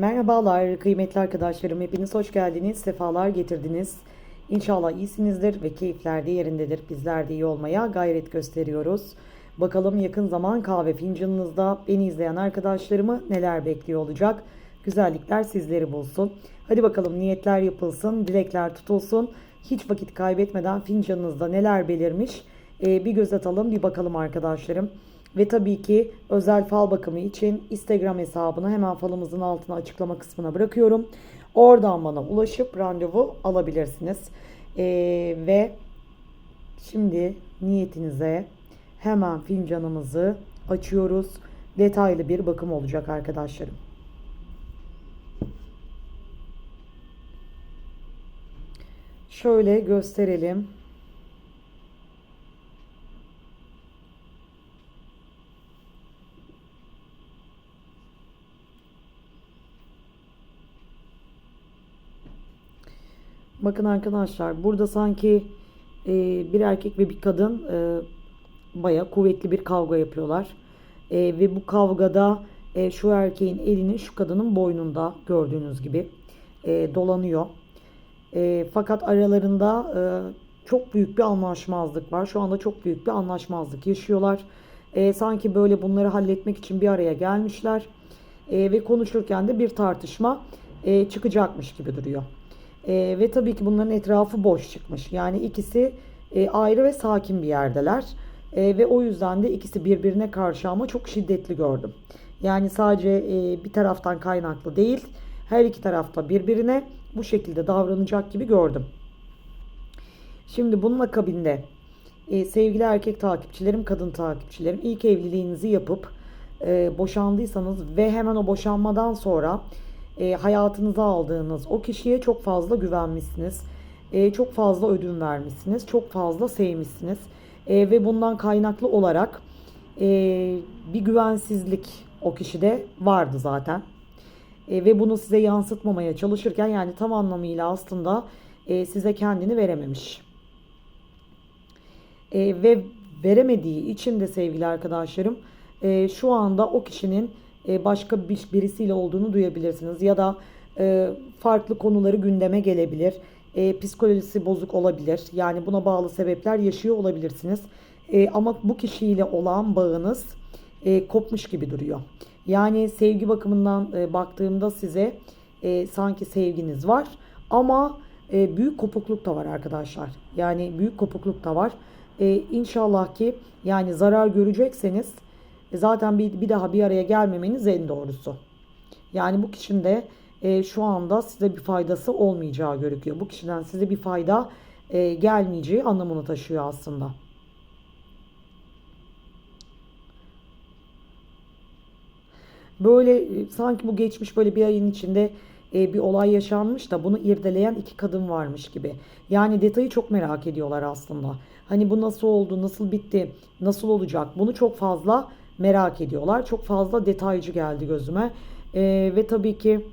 Merhabalar kıymetli arkadaşlarım. Hepiniz hoş geldiniz. Sefalar getirdiniz. İnşallah iyisinizdir ve keyifler de yerindedir. Bizler de iyi olmaya gayret gösteriyoruz. Bakalım yakın zaman kahve fincanınızda beni izleyen arkadaşlarımı neler bekliyor olacak. Güzellikler sizleri bulsun. Hadi bakalım niyetler yapılsın, dilekler tutulsun. Hiç vakit kaybetmeden fincanınızda neler belirmiş ee, bir göz atalım, bir bakalım arkadaşlarım. Ve tabii ki özel fal bakımı için Instagram hesabını hemen falımızın altına açıklama kısmına bırakıyorum. Oradan bana ulaşıp randevu alabilirsiniz. Ee, ve şimdi niyetinize hemen fincanımızı açıyoruz. Detaylı bir bakım olacak arkadaşlarım. Şöyle gösterelim. Bakın arkadaşlar burada sanki e, bir erkek ve bir kadın e, baya kuvvetli bir kavga yapıyorlar. E, ve bu kavgada e, şu erkeğin elini şu kadının boynunda gördüğünüz gibi e, dolanıyor. E, fakat aralarında e, çok büyük bir anlaşmazlık var. Şu anda çok büyük bir anlaşmazlık yaşıyorlar. E, sanki böyle bunları halletmek için bir araya gelmişler. E, ve konuşurken de bir tartışma e, çıkacakmış gibi duruyor. E, ve tabii ki bunların etrafı boş çıkmış. Yani ikisi e, ayrı ve sakin bir yerdeler. E, ve o yüzden de ikisi birbirine karşı ama çok şiddetli gördüm. Yani sadece e, bir taraftan kaynaklı değil, her iki tarafta birbirine bu şekilde davranacak gibi gördüm. Şimdi bunun akabinde e, sevgili erkek takipçilerim, kadın takipçilerim ilk evliliğinizi yapıp e, boşandıysanız ve hemen o boşanmadan sonra e, hayatınıza aldığınız o kişiye çok fazla güvenmişsiniz. E, çok fazla ödün vermişsiniz. Çok fazla sevmişsiniz. E, ve bundan kaynaklı olarak e, bir güvensizlik o kişide vardı zaten. E, ve bunu size yansıtmamaya çalışırken yani tam anlamıyla aslında e, size kendini verememiş. E, ve veremediği için de sevgili arkadaşlarım e, şu anda o kişinin e, başka bir, birisiyle olduğunu duyabilirsiniz. Ya da e, farklı konuları gündeme gelebilir. E, psikolojisi bozuk olabilir. Yani buna bağlı sebepler yaşıyor olabilirsiniz. E, ama bu kişiyle olan bağınız e, kopmuş gibi duruyor. Yani sevgi bakımından e, baktığımda size e, sanki sevginiz var ama e, büyük kopukluk da var arkadaşlar. Yani büyük kopukluk da var. E, inşallah ki yani zarar görecekseniz zaten bir, bir daha bir araya gelmemeniz en doğrusu. Yani bu kişinin de e, şu anda size bir faydası olmayacağı görüküyor. Bu kişiden size bir fayda e, gelmeyeceği anlamını taşıyor aslında. Böyle e, sanki bu geçmiş böyle bir ayın içinde e, bir olay yaşanmış da bunu irdeleyen iki kadın varmış gibi. Yani detayı çok merak ediyorlar aslında. Hani bu nasıl oldu, nasıl bitti, nasıl olacak bunu çok fazla merak ediyorlar. Çok fazla detaycı geldi gözüme. E, ve tabii ki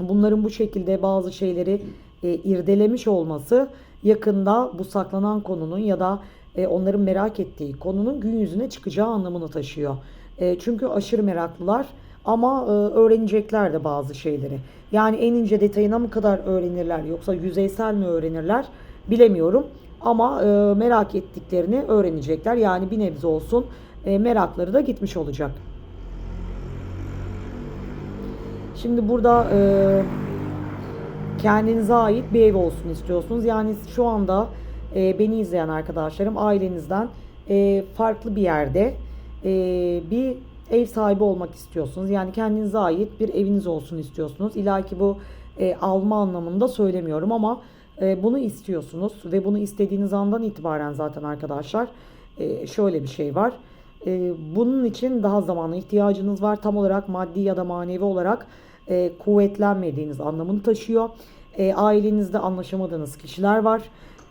bunların bu şekilde bazı şeyleri e, irdelemiş olması yakında bu saklanan konunun ya da e, onların merak ettiği konunun gün yüzüne çıkacağı anlamını taşıyor. E, çünkü aşırı meraklılar ama e, öğrenecekler de bazı şeyleri. Yani en ince detayına mı kadar öğrenirler yoksa yüzeysel mi öğrenirler bilemiyorum. Ama e, merak ettiklerini öğrenecekler. Yani bir nebze olsun merakları da gitmiş olacak. Şimdi burada e, kendinize ait bir ev olsun istiyorsunuz. Yani şu anda e, beni izleyen arkadaşlarım ailenizden e, farklı bir yerde e, bir ev sahibi olmak istiyorsunuz. Yani kendinize ait bir eviniz olsun istiyorsunuz. İlla ki bu e, alma anlamında söylemiyorum ama e, bunu istiyorsunuz ve bunu istediğiniz andan itibaren zaten arkadaşlar e, şöyle bir şey var. E, bunun için daha zamana ihtiyacınız var. Tam olarak maddi ya da manevi olarak e, kuvvetlenmediğiniz anlamını taşıyor. E, ailenizde anlaşamadığınız kişiler var.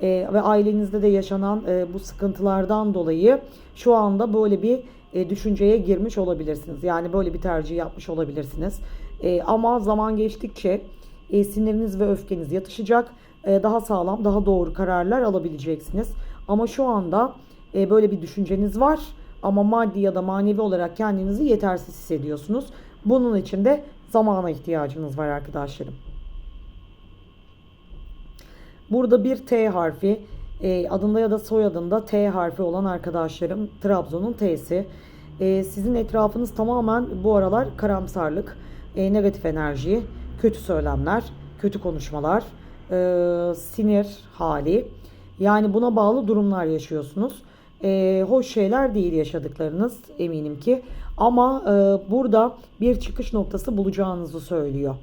E, ve ailenizde de yaşanan e, bu sıkıntılardan dolayı şu anda böyle bir e, düşünceye girmiş olabilirsiniz. Yani böyle bir tercih yapmış olabilirsiniz. E, ama zaman geçtikçe e, siniriniz ve öfkeniz yatışacak. E, daha sağlam, daha doğru kararlar alabileceksiniz. Ama şu anda e, böyle bir düşünceniz var ama maddi ya da manevi olarak kendinizi yetersiz hissediyorsunuz. Bunun için de zamana ihtiyacınız var arkadaşlarım. Burada bir T harfi e, adında ya da soyadında T harfi olan arkadaşlarım Trabzon'un T'si. E, sizin etrafınız tamamen bu aralar karamsarlık, e, negatif enerji, kötü söylemler, kötü konuşmalar, sinir hali. Yani buna bağlı durumlar yaşıyorsunuz. E, hoş şeyler değil yaşadıklarınız eminim ki. Ama e, burada bir çıkış noktası bulacağınızı söylüyor.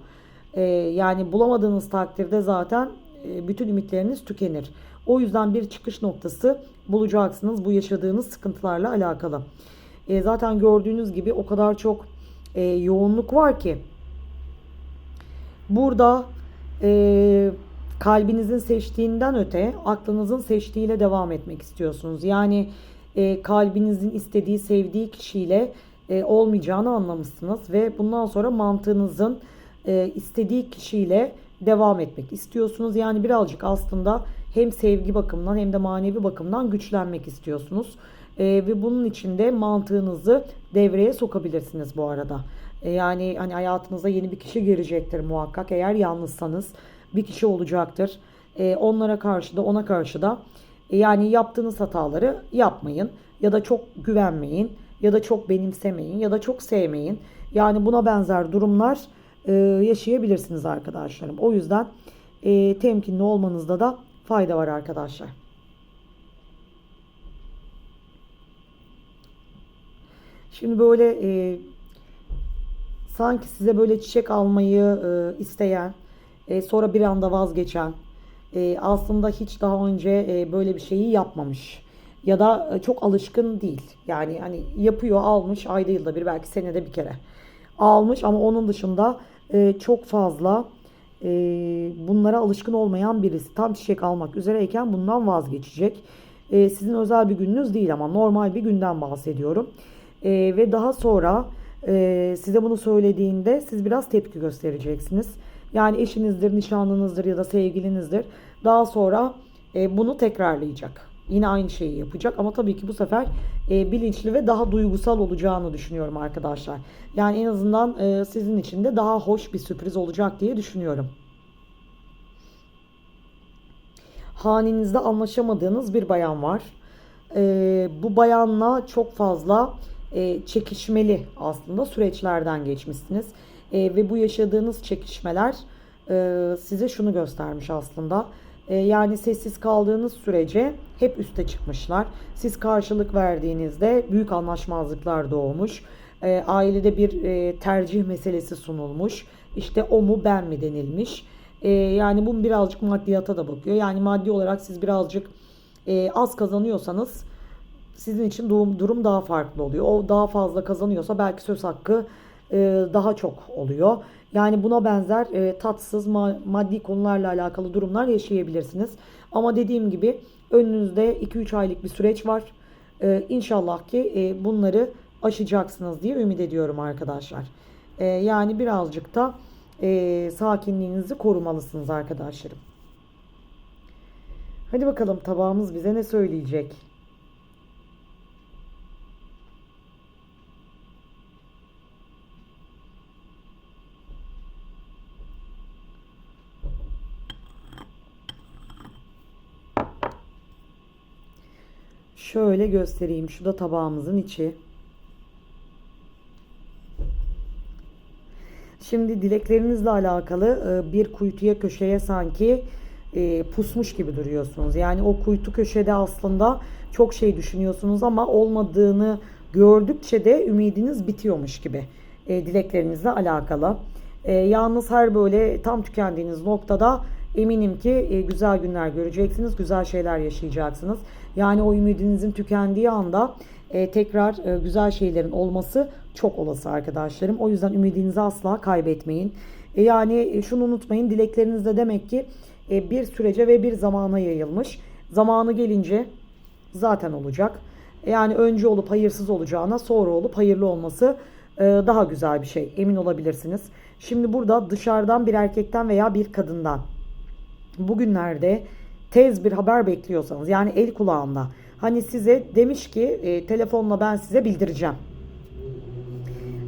E, yani bulamadığınız takdirde zaten e, bütün ümitleriniz tükenir. O yüzden bir çıkış noktası bulacaksınız bu yaşadığınız sıkıntılarla alakalı. E, zaten gördüğünüz gibi o kadar çok e, yoğunluk var ki burada e, kalbinizin seçtiğinden öte aklınızın seçtiğiyle devam etmek istiyorsunuz. Yani e, kalbinizin istediği, sevdiği kişiyle e, olmayacağını anlamışsınız ve bundan sonra mantığınızın e, istediği kişiyle devam etmek istiyorsunuz. Yani birazcık aslında hem sevgi bakımından hem de manevi bakımdan güçlenmek istiyorsunuz. E, ve bunun için de mantığınızı devreye sokabilirsiniz bu arada. E, yani hani hayatınıza yeni bir kişi girecektir muhakkak eğer yalnızsanız bir kişi olacaktır. E, onlara karşı da ona karşı da e, yani yaptığınız hataları yapmayın ya da çok güvenmeyin ya da çok benimsemeyin ya da çok sevmeyin. Yani buna benzer durumlar e, yaşayabilirsiniz arkadaşlarım. O yüzden e, temkinli olmanızda da fayda var arkadaşlar. Şimdi böyle e, sanki size böyle çiçek almayı e, isteyen, e, sonra bir anda vazgeçen, e, aslında hiç daha önce e, böyle bir şeyi yapmamış ya da e, çok alışkın değil. Yani hani yapıyor, almış ayda yılda bir belki senede bir kere almış ama onun dışında e, çok fazla e, bunlara alışkın olmayan birisi tam çiçek almak üzereyken bundan vazgeçecek. E, sizin özel bir gününüz değil ama normal bir günden bahsediyorum. E, ve daha sonra e, size bunu söylediğinde siz biraz tepki göstereceksiniz. Yani eşinizdir, nişanlınızdır ya da sevgilinizdir. Daha sonra e, bunu tekrarlayacak. Yine aynı şeyi yapacak ama tabii ki bu sefer e, bilinçli ve daha duygusal olacağını düşünüyorum arkadaşlar. Yani en azından e, sizin için de daha hoş bir sürpriz olacak diye düşünüyorum. Hanenizde anlaşamadığınız bir bayan var. E, bu bayanla çok fazla e, çekişmeli aslında süreçlerden geçmişsiniz. E, ve bu yaşadığınız çekişmeler e, size şunu göstermiş aslında. E, yani sessiz kaldığınız sürece hep üste çıkmışlar. Siz karşılık verdiğinizde büyük anlaşmazlıklar doğmuş. E, ailede bir e, tercih meselesi sunulmuş. İşte o mu ben mi denilmiş. E, yani bu birazcık maddiyata da bakıyor. Yani maddi olarak siz birazcık e, az kazanıyorsanız sizin için durum, durum daha farklı oluyor. O daha fazla kazanıyorsa belki söz hakkı daha çok oluyor. Yani buna benzer e, tatsız ma- maddi konularla alakalı durumlar yaşayabilirsiniz. Ama dediğim gibi önünüzde 2-3 aylık bir süreç var. E, inşallah ki e, bunları aşacaksınız diye ümit ediyorum arkadaşlar. E, yani birazcık da e, sakinliğinizi korumalısınız arkadaşlarım. Hadi bakalım tabağımız bize ne söyleyecek? Şöyle göstereyim. Şu da tabağımızın içi. Şimdi dileklerinizle alakalı e, bir kuytuya köşeye sanki e, pusmuş gibi duruyorsunuz. Yani o kuytu köşede aslında çok şey düşünüyorsunuz ama olmadığını gördükçe de ümidiniz bitiyormuş gibi e, dileklerinizle alakalı. Yalnız her böyle tam tükendiğiniz noktada eminim ki güzel günler göreceksiniz, güzel şeyler yaşayacaksınız. Yani o ümidinizin tükendiği anda e, tekrar e, güzel şeylerin olması çok olası arkadaşlarım. O yüzden ümidinizi asla kaybetmeyin. E, yani e, şunu unutmayın dilekleriniz de demek ki e, bir sürece ve bir zamana yayılmış. Zamanı gelince zaten olacak. E, yani önce olup hayırsız olacağına sonra olup hayırlı olması e, daha güzel bir şey. Emin olabilirsiniz. Şimdi burada dışarıdan bir erkekten veya bir kadından bugünlerde tez bir haber bekliyorsanız yani el kulağında hani size demiş ki e, telefonla ben size bildireceğim.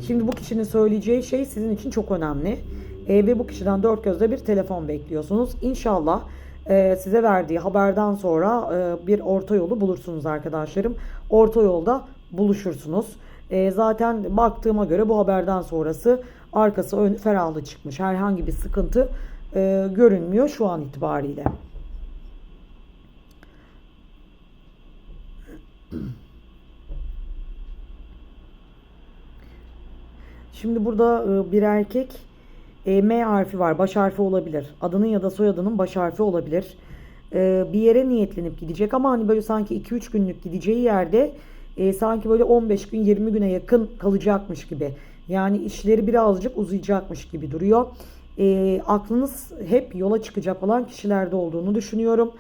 Şimdi bu kişinin söyleyeceği şey sizin için çok önemli. E, ve bu kişiden dört gözle bir telefon bekliyorsunuz. İnşallah e, size verdiği haberden sonra e, bir orta yolu bulursunuz arkadaşlarım. Orta yolda buluşursunuz. E, zaten baktığıma göre bu haberden sonrası arkası önü ferahlı çıkmış. Herhangi bir sıkıntı e, görünmüyor şu an itibariyle. Şimdi burada e, bir erkek e, M harfi var. Baş harfi olabilir. Adının ya da soyadının baş harfi olabilir. E, bir yere niyetlenip gidecek ama hani böyle sanki 2-3 günlük gideceği yerde sanki böyle 15 gün 20 güne yakın kalacakmış gibi. Yani işleri birazcık uzayacakmış gibi duruyor. E, aklınız hep yola çıkacak olan kişilerde olduğunu düşünüyorum.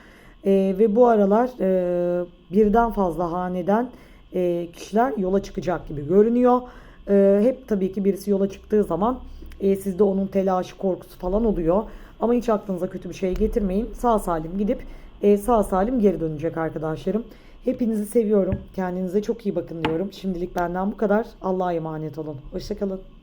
E, ve bu aralar e, birden fazla haneden e, kişiler yola çıkacak gibi görünüyor. E, hep tabii ki birisi yola çıktığı zaman e, sizde onun telaşı, korkusu falan oluyor. Ama hiç aklınıza kötü bir şey getirmeyin. Sağ salim gidip e, sağ salim geri dönecek arkadaşlarım. Hepinizi seviyorum. Kendinize çok iyi bakın diyorum. Şimdilik benden bu kadar. Allah'a emanet olun. Hoşçakalın.